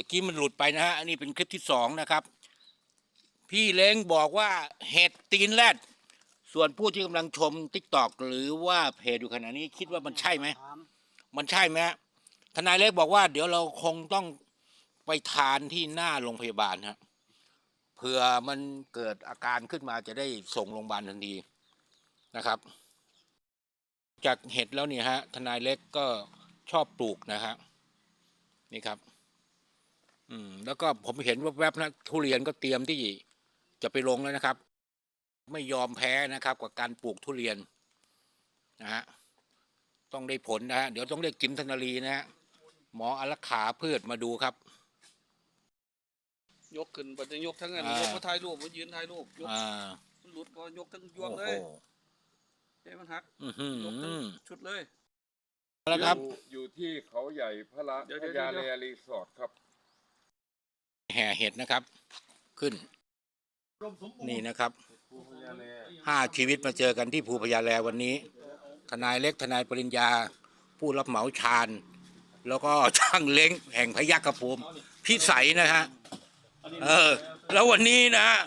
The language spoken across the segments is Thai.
ตะกี้มันหลุดไปนะฮะอันนี้เป็นคลิปที่สองนะครับ พี่เล้งบอกว่าเห็ดตีนแรดส่วนผู้ที่กำลังชมทิกตอกหรือว่าเพจอยู่ขณะนี้คิดว่ามันใช่ไหมมันใช่ไหมฮะทนายเล็กบอกว่า เดี๋ยวเราคงต้องไปทานที่หน้าโรงพยาบาลฮะเผื่อมันเกิดอาการขึ้นมาจะได้ส่งโรงพยาบาลทันทีนะครับ จากเห็ดแล้วเนี่ยฮะทนายเล็กก็ชอบปลูกนะฮะนี่ครับ อืมแล้วก็ผมเห็นแวบๆนะทุเรียนก็เตรียมที่จะไปลงแล้วนะครับ ไม่ยอมแพ้นะครับ กับการปลูกทุเรียนนะฮะต้องได้ผลนะฮะเดี๋ยวต้องเรียกจิมธนารีนะฮะหมออารักขาพืชมาดูครับ ยกขึ้นบัดนี้ยกทั้งนั้นอ่าย ยกมาถ่ายรูปมายืนถ่ายรูปยกอ่ามันหลุดก็ยกทั้งยวโอ้งเลโหยใช่มันหัก อื้อหือยกทั้งชุดเลย แล้วครับ อยู่อยู่ที่เขาใหญ่พระละเดี๋ยวพเดี๋ยวญาเดี๋แลยวรีสอร์ทครับ แห่เห็ดนะครับ ขึ้น นี่นะครับห้าชีวิตมาเจอกันที่ภูพญาแลวันนี้ ทนายเล็กทนายปริญญา ผู้รับเหมาชาญ แล้วก็ช่างเล้งแห่งพยัคฆภูมิพิสัยนะฮะเออ แล้ววันนี้นะฮะ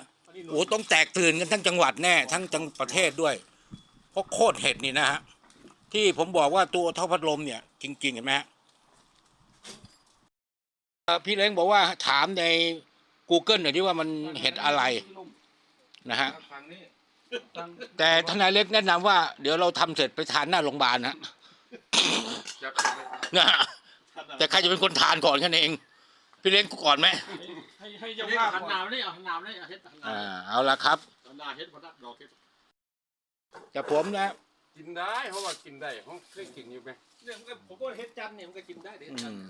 โอ้ต้องแตกตื่นกันทั้งจังหวัดแน่ ทั้งจังประเทศด้วย เพราะโคตรเห็ดนี่นะฮะที่ผมบอกว่าตัวเท่าพัดลมเนี่ย จริงๆเห็นไหมฮะเอ่อ พี่เล้งบอกว่าถามใน Google หน่อยที่ว่ามันเห็ดอะไรนะฮะแต่ทนายเล็กแนะนำว่า เดี๋ยวเราทำเสร็จไปทานหน้าโรงพยาบาลฮะนะฮะแต่ใครจะเป็นคนทานก่อนแค่นั้นเอง พี่เล้งก่อนไหมให้ให้เจ้าเจ้าภาภาพพหันก่อนหนาวนี่เอาหันหนาวนี่เอาเฮ็ดหันหนาวอ่าเอาละครับหันหนาวเฮ็ดพนักดอกเฮ็ดจะผมนะกินได้เพราะว่ากินได้เขาเคยกินอยู่ไหมเนี่ยมันก็ผมก็เฮ็ดจันเนี่ยมันก็กินได้เด้อืม